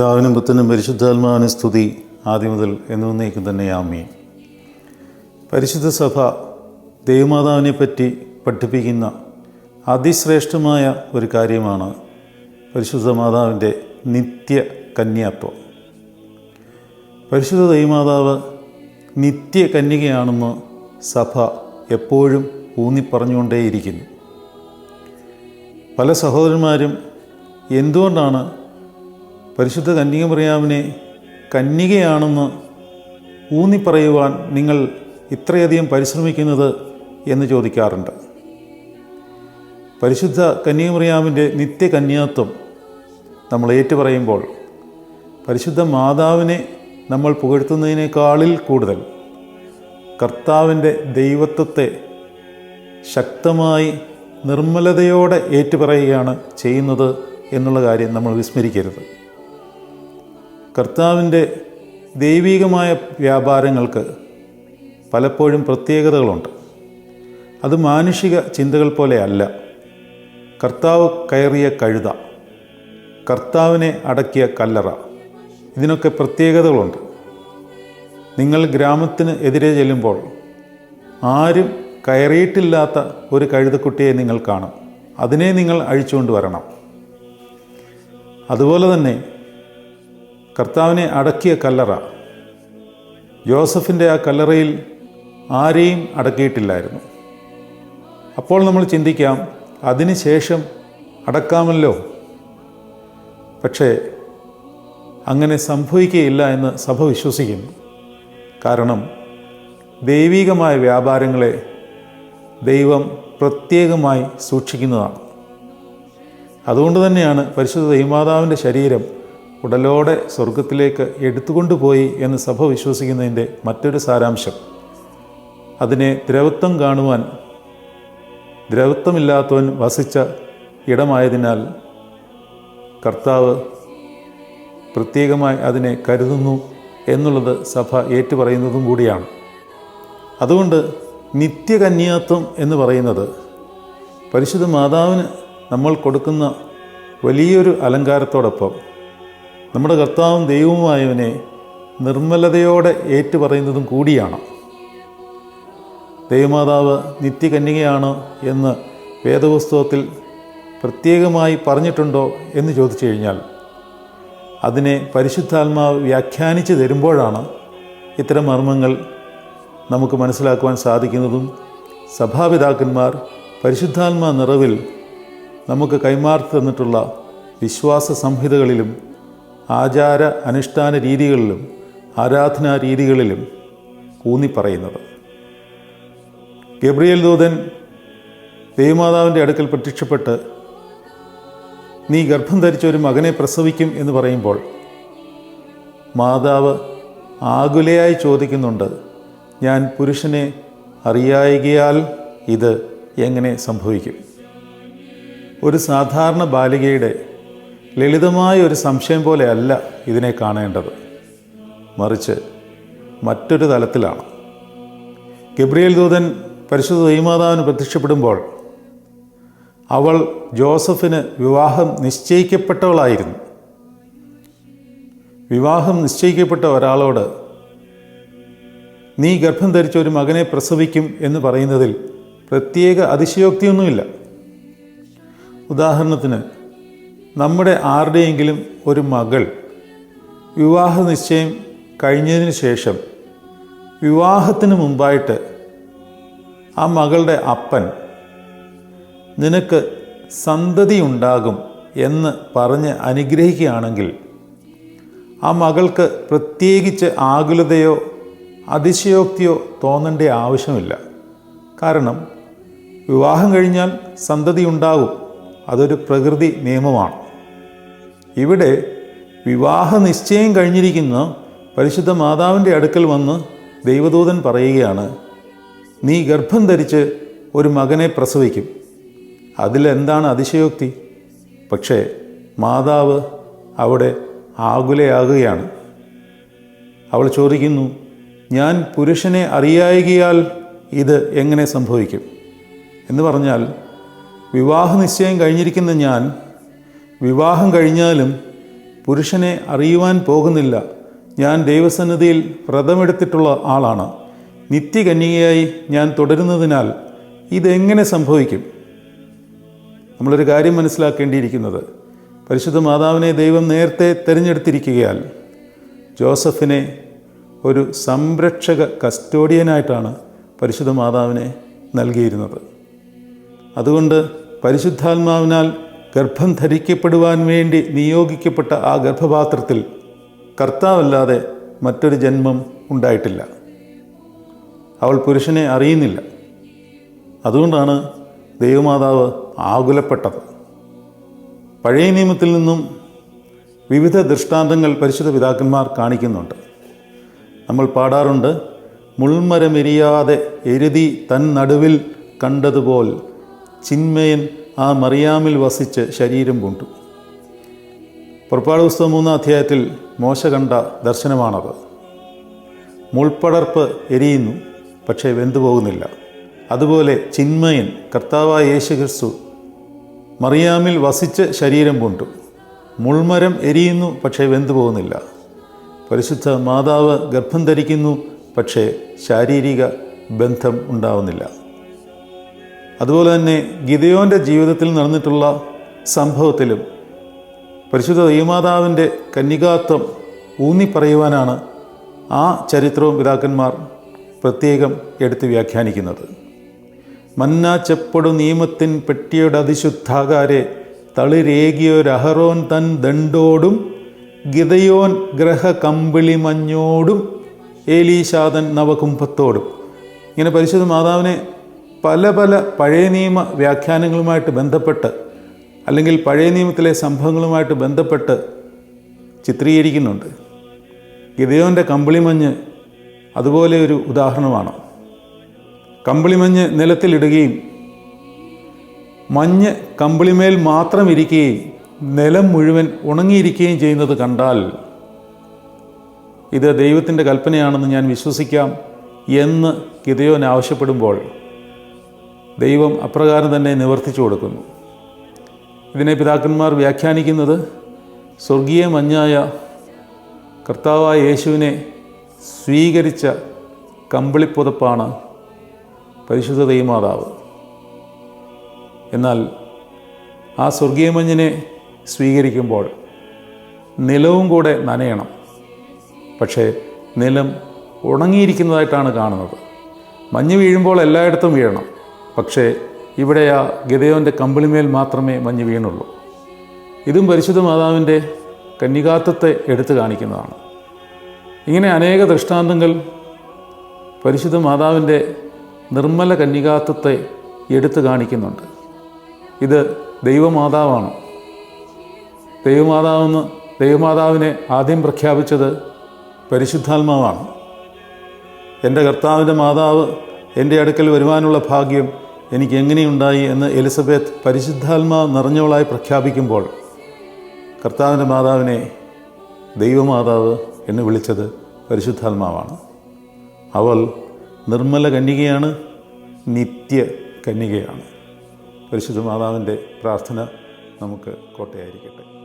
പിതാവിനും പുത്തനും പരിശുദ്ധാത്മാവിനും സ്തുതി ആദ്യം മുതൽ എന്നേക്കും തന്നെ ആമീൻ. പരിശുദ്ധ സഭ ദൈവമാതാവിനെ പറ്റി പഠിപ്പിക്കുന്ന അതിശ്രേഷ്ഠമായ ഒരു കാര്യമാണ് പരിശുദ്ധ മാതാവിന്റെ നിത്യ കന്യാത്വം. പരിശുദ്ധ ദൈവമാതാവ് നിത്യ കന്യകയാണെന്ന് സഭ എപ്പോഴും ഊന്നിപ്പറഞ്ഞുകൊണ്ടേയിരിക്കുന്നു. പല സഹോദരന്മാരും എന്തുകൊണ്ടാണ് പരിശുദ്ധ കന്യക മറിയാമിനെ കന്യകയാണെന്ന് ഊന്നിപ്പറയുവാൻ നിങ്ങൾ ഇത്രയധികം പരിശ്രമിക്കുന്നത് എന്ന് ചോദിക്കാറുണ്ട്. പരിശുദ്ധ കന്യകമറിയാമിന്റെ നിത്യകന്യാത്വം നമ്മൾ ഏറ്റുപറയുമ്പോൾ പരിശുദ്ധ മാതാവിനെ നമ്മൾ പുകഴ്ത്തുന്നതിനേക്കാളിൽ കൂടുതൽ കർത്താവിന്റെ ദൈവത്വത്തെ ശക്തമായി നിർമ്മലതയോടെ ഏറ്റുപറയുകയാണ് ചെയ്യുന്നത് എന്നുള്ള കാര്യം നമ്മൾ വിസ്മരിക്കരുത്. കർത്താവിന്റെ ദൈവീകമായ വ്യാപാരങ്ങൾക്ക് പലപ്പോഴും പ്രത്യേകതകളുണ്ട്. അത് മാനുഷിക ചിന്തകൾ പോലെയല്ല കർത്താവ് കയറിയ കഴുത കർത്താവിനെ അടക്കിയ കല്ലറ ഇതിനൊക്കെ പ്രത്യേകതകളുണ്ട്. നിങ്ങൾ ഗ്രാമത്തിന് എതിരെ ചെല്ലുമ്പോൾ ആരും കയറിയിട്ടില്ലാത്ത ഒരു കഴുതക്കുട്ടിയെ നിങ്ങൾ കാണും. അതിനെ നിങ്ങൾ അഴിച്ചുകൊണ്ട് വരണം. അതുപോലെ തന്നെ കർത്താവിനെ അടക്കിയ കല്ലറ. ജോസഫിന്റെ ആ കല്ലറയിൽ ആരെയും അടക്കിയിട്ടില്ലായിരുന്നു. അപ്പോൾ നമ്മൾ ചിന്തിക്കാം അതിനുശേഷം അടക്കാമല്ലോ? പക്ഷേ അങ്ങനെ സംഭവിക്കുകയില്ല എന്ന് സഭ വിശ്വസിക്കുന്നു. കാരണം ദൈവികമായ വ്യാപാരങ്ങളെ ദൈവം പ്രത്യേകമായി സൂക്ഷിക്കുന്നതാണ്. അതുകൊണ്ട് തന്നെയാണ് പരിശുദ്ധ ദൈവമാതാവിന്റെ ശരീരം ഉടലോടെ സ്വർഗത്തിലേക്ക് എടുത്തുകൊണ്ടുപോയി എന്ന് സഭ വിശ്വസിക്കുന്നതിന്റെ മറ്റൊരു സാരാംശം. അതിനെ ദ്രവത്വം കാണുവാൻ ദ്രവത്വമില്ലാത്തവൻ വസിച്ച ഇടമായതിനാൽ കർത്താവ് പ്രത്യേകമായി അതിനെ കരുതുന്നു എന്നുള്ളത് സഭ ഏറ്റുപറയുന്നതും കൂടിയാണ്. അതുകൊണ്ട് നിത്യകന്യാത്വം എന്ന് പറയുന്നത് പരിശുദ്ധ മാതാവിന് നമ്മൾ കൊടുക്കുന്ന വലിയൊരു അലങ്കാരത്തോടൊപ്പം നമ്മുടെ കർത്താവും ദൈവവുമായവനെ നിർമ്മലതയോടെ ഏറ്റുപറയുന്നതും കൂടിയാണ്. ദൈവമാതാവ് നിത്യകന്യകയാണ് എന്ന് വേദപുസ്തകത്തിൽ പ്രത്യേകമായി പറഞ്ഞിട്ടുണ്ടോ എന്ന് ചോദിച്ചു കഴിഞ്ഞാൽ അതിനെ പരിശുദ്ധാത്മാവ് വ്യാഖ്യാനിച്ച് തരുമ്പോഴാണ് ഇത്തരം മർമ്മങ്ങൾ നമുക്ക് മനസ്സിലാക്കുവാൻ സാധിക്കുന്നതും സഭാപിതാക്കന്മാർ പരിശുദ്ധാത്മാ നിറവിൽ നമുക്ക് കൈമാറി തന്നിട്ടുള്ള വിശ്വാസ സംഹിതകളിലും ആചാര അനുഷ്ഠാന രീതികളിലും ആരാധനാ രീതികളിലും ഊന്നിപ്പറയുന്നത്. ഗബ്രിയേൽ ദൂതൻ ദേവമാതാവിന്റെ അടുക്കൽ പ്രത്യക്ഷപ്പെട്ട് നീ ഗർഭം ധരിച്ച ഒരു മകനെ പ്രസവിക്കും എന്ന് പറയുമ്പോൾ മാതാവ് ആകുലയായി ചോദിക്കുന്നുണ്ട് ഞാൻ പുരുഷനെ അറിയായികയാൽ ഇത് എങ്ങനെ സംഭവിക്കും? ഒരു സാധാരണ ബാലികയുടെ ലളിതമായ ഒരു സംശയം പോലെയല്ല ഇതിനെ കാണേണ്ടത്. മറിച്ച് മറ്റൊരു തലത്തിലാണ്. ഗബ്രിയേൽ ദൂതൻ പരിശുദ്ധ ദൈമാതാവിന് പ്രത്യക്ഷപ്പെടുമ്പോൾ അവൾ ജോസഫിന് വിവാഹം നിശ്ചയിക്കപ്പെട്ടവളായിരുന്നു. വിവാഹം നിശ്ചയിക്കപ്പെട്ട ഒരാളോട് നീ ഗർഭം ധരിച്ച ഒരു മകനെ പ്രസവിക്കും എന്ന് പറയുന്നതിൽ പ്രത്യേക അതിശയോക്തിയൊന്നുമില്ല. ഉദാഹരണത്തിന് നമ്മുടെ ആരുടെയെങ്കിലും ഒരു മകൾ വിവാഹ നിശ്ചയം കഴിഞ്ഞതിന് ശേഷം വിവാഹത്തിന് മുമ്പായിട്ട് ആ മകളുടെ അപ്പൻ നിനക്ക് സന്തതി ഉണ്ടാകും എന്ന് പറഞ്ഞ് അനുഗ്രഹിക്കുകയാണെങ്കിൽ ആ മകൾക്ക് പ്രത്യേകിച്ച് ആകുലതയോ അതിശയോക്തിയോ തോന്നേണ്ട ആവശ്യമില്ല. കാരണം വിവാഹം കഴിഞ്ഞാൽ സന്തതി ഉണ്ടാകും അതൊരു പ്രകൃതി നിയമമാണ്. ഇവിടെ വിവാഹ നിശ്ചയം കഴിഞ്ഞിരിക്കുന്ന പരിശുദ്ധ മാതാവിന്റെ അടുക്കൽ വന്ന് ദൈവദൂതൻ പറയുകയാണ് നീ ഗർഭം ധരിച്ച് ഒരു മകനെ പ്രസവിക്കും. അതിലെന്താണ് അതിശയോക്തി? പക്ഷേ മാതാവ് അവിടെ ആകുലയാകുകയാണ്. അവൾ ചോദിക്കുന്നു ഞാൻ പുരുഷനെ അറിയായികയാൽ ഇത് എങ്ങനെ സംഭവിക്കും? എന്ന് പറഞ്ഞാൽ വിവാഹ നിശ്ചയം കഴിഞ്ഞിരിക്കുന്ന ഞാൻ വിവാഹം കഴിഞ്ഞാലും പുരുഷനെ അറിയുവാൻ പോകുന്നില്ല. ഞാൻ ദൈവസന്നിധിയിൽ വ്രതമെടുത്തിട്ടുള്ള ആളാണ്. നിത്യകന്യകയായി ഞാൻ തുടരുന്നതിനാൽ ഇതെങ്ങനെ സംഭവിക്കും? നമ്മളൊരു കാര്യം മനസ്സിലാക്കേണ്ടിയിരിക്കുന്നത്. പരിശുദ്ധ മാതാവിനെ ദൈവം നേരത്തെ തിരഞ്ഞെടുത്തിരിക്കുകയാൽ ജോസഫിനെ ഒരു സംരക്ഷക കസ്റ്റോഡിയനായിട്ടാണ് പരിശുദ്ധ മാതാവിനെ നൽകിയിരുന്നത്. അതുകൊണ്ട് പരിശുദ്ധാത്മാവിനാൽ ഗർഭം ധരിക്കപ്പെടുവാൻ വേണ്ടി നിയോഗിക്കപ്പെട്ട ആ ഗർഭപാത്രത്തിൽ കർത്താവല്ലാതെ മറ്റൊരു ജന്മം ഉണ്ടായിട്ടില്ല. അവൾ പുരുഷനെ അറിയുന്നില്ല. അതുകൊണ്ടാണ് ദൈവമാതാവ് ആകുലപ്പെട്ടത്. പഴയ നിയമത്തിൽ നിന്നും വിവിധ ദൃഷ്ടാന്തങ്ങൾ പരിശുദ്ധ പിതാക്കന്മാർ കാണിക്കുന്നുണ്ട്. നമ്മൾ പാടാറുണ്ട് മുൾമരമെരിയാതെ എരുതി തൻ നടുവിൽ കണ്ടതുപോൽ ചിന്മയൻ ആ മറിയാമിൽ വസിച്ച് ശരീരം പൂണ്ടു. പുറപ്പാട് പുസ്തകം മൂന്നാം അധ്യായത്തിൽ മോശ കണ്ട ദർശനമാണത്. മുൾപ്പടർപ്പ് എരിയുന്നു പക്ഷേ വെന്തുപോകുന്നില്ല അതുപോലെ ചിന്മയൻ കർത്താവായ യേശു ക്രിസ്തു മറിയാമിൽ വസിച്ച് ശരീരം പൂണ്ടു. മുൾമരം എരിയുന്നു പക്ഷേ വെന്തു പോകുന്നില്ല. പരിശുദ്ധ മാതാവ് ഗർഭം ധരിക്കുന്നു പക്ഷേ ശാരീരിക ബന്ധം ഉണ്ടാവുന്നില്ല. അതുപോലെ തന്നെ ഗിതയോന്റെ ജീവിതത്തിൽ നടന്നിട്ടുള്ള സംഭവത്തിലും പരിശുദ്ധ ദൈവമാതാവിന്റെ കന്യകാത്വം ഊന്നിപ്പറയുവാനാണ് ആ ചരിത്രവും പിതാക്കന്മാർ പ്രത്യേകം എടുത്ത് വ്യാഖ്യാനിക്കുന്നത്. മന്ന ചെപ്പടു നിയമത്തിൻ പെട്ടിയുടെ അതിശുദ്ധാകാരെ തളിരേകിയൊരഹറോൻ തൻ ദണ്ടോടും ഗിതയോൻ ഗ്രഹ കമ്പിളി മഞ്ഞോടും ഏലീശാദൻ നവകുംഭത്തോടും. ഇങ്ങനെ പരിശുദ്ധ മാതാവിനെ പല പല പഴയ നിയമ വ്യാഖ്യാനങ്ങളുമായിട്ട് ബന്ധപ്പെട്ട് അല്ലെങ്കിൽ പഴയ നിയമത്തിലെ സംഭവങ്ങളുമായിട്ട് ബന്ധപ്പെട്ട് ചിത്രീകരിക്കുന്നുണ്ട്. ഗിതയോന്റെ കമ്പിളിമഞ്ഞ് അതുപോലെ ഒരു ഉദാഹരണമാണ്. കമ്പിളിമഞ്ഞ് നിലത്തിലിടുകയും മഞ്ഞ് കമ്പിളിമേൽ മാത്രം ഇരിക്കുകയും നിലം മുഴുവൻ ഉണങ്ങിയിരിക്കുകയും ചെയ്യുന്നത് കണ്ടാൽ ഇത് ദൈവത്തിന്റെ കൽപ്പനയാണെന്ന് ഞാൻ വിശ്വസിക്കാം എന്ന് ഗിതയോൻ ആവശ്യപ്പെടുമ്പോൾ ദൈവം അപ്രകാരം തന്നെ നിവർത്തിച്ചു കൊടുക്കുന്നു. ഇതിനെ പിതാക്കന്മാർ വ്യാഖ്യാനിക്കുന്നത് സ്വർഗീയ മഞ്ഞായ കർത്താവായ യേശുവിനെ സ്വീകരിച്ച കമ്പിളിപ്പുതപ്പാണ് പരിശുദ്ധ ദൈവമാതാവ്. എന്നാൽ ആ സ്വർഗീയ മഞ്ഞിനെ സ്വീകരിക്കുമ്പോൾ നിലവും കൂടെ നനയണം. പക്ഷേ നിലം ഉണങ്ങിയിരിക്കുന്നതായിട്ടാണ് കാണുന്നത്. മഞ്ഞ് വീഴുമ്പോൾ എല്ലായിടത്തും വീഴണം. പക്ഷേ ഇവിടെ ആ ഗതയോന്റെ കമ്പിളിമേൽ മാത്രമേ മഞ്ഞ് വീണുള്ളൂ. ഇതും പരിശുദ്ധ മാതാവിന്റെ കന്യകാത്വത്തെ എടുത്തു കാണിക്കുന്നതാണ്. ഇങ്ങനെ അനേക ദൃഷ്ടാന്തങ്ങൾ പരിശുദ്ധ മാതാവിന്റെ നിർമ്മല കന്യകാത്വത്തെ എടുത്തു കാണിക്കുന്നുണ്ട്. ഇത് ദൈവമാതാവാണ്. ദൈവമാതാവെന്ന് ദൈവമാതാവിനെ ആദ്യം പ്രഖ്യാപിച്ചത് പരിശുദ്ധാത്മാവാണ്. എന്റെ കർത്താവിന്റെ മാതാവ് എന്റെ അടുക്കൽ വരുവാനുള്ള ഭാഗ്യം എനിക്ക് എങ്ങനെയുണ്ടായി എന്ന് എലിസബത്ത് പരിശുദ്ധാത്മാവ് നിറഞ്ഞവളായി പ്രഖ്യാപിക്കുമ്പോൾ കർത്താവിന്റെ മാതാവിനെ ദൈവമാതാവ് എന്ന് വിളിച്ചത് പരിശുദ്ധാത്മാവാണ്. അവൾ നിർമ്മല കന്യകയാണ് നിത്യ കന്യകയാണ്. പരിശുദ്ധ മാതാവിന്റെ പ്രാർത്ഥന നമുക്ക് കോട്ടയായിരിക്കട്ടെ.